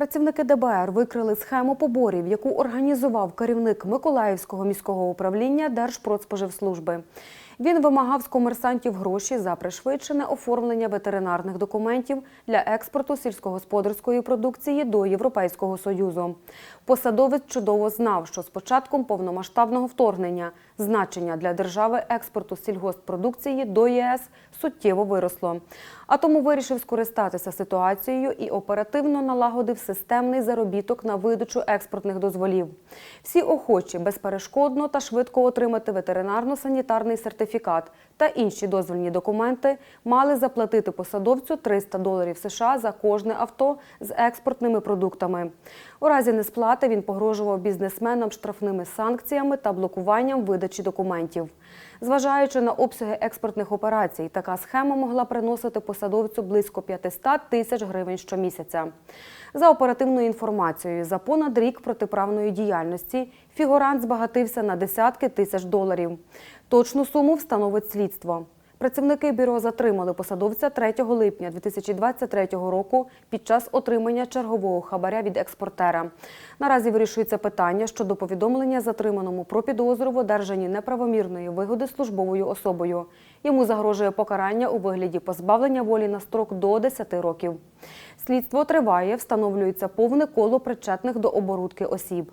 Працівники ДБР викрили схему поборів, яку організував керівник Миколаївського міського управління Держпродспоживслужби. Він вимагав з комерсантів гроші за пришвидшене оформлення ветеринарних документів для експорту сільськогосподарської продукції до Європейського союзу. Посадовець чудово знав, що з початком повномасштабного вторгнення значення для держави експорту сільгосппродукції до ЄС суттєво виросло. А тому вирішив скористатися ситуацією і оперативно налагодив системний заробіток на видачу експортних дозволів. Всі охочі безперешкодно та швидко отримати ветеринарно-санітарний сертифікат та інші дозвільні документи мали заплатити посадовцю 300 доларів США за кожне авто з експортними продуктами. У разі несплати він погрожував бізнесменам штрафними санкціями та блокуванням видачі документів. Зважаючи на обсяги експортних операцій, така схема могла приносити посадовцю близько 500 тисяч гривень щомісяця. За оперативною інформацією, за понад рік протиправної діяльності фігурант збагатився на десятки тисяч доларів. Точну суму встановить слідство. Працівники бюро затримали посадовця 3 липня 2023 року під час отримання чергового хабаря від експортера. Наразі вирішується питання щодо повідомлення затриманому про підозру в одержанні неправомірної вигоди службовою особою. Йому загрожує покарання у вигляді позбавлення волі на строк до 10 років. Слідство триває, встановлюється повне коло причетних до оборудки осіб.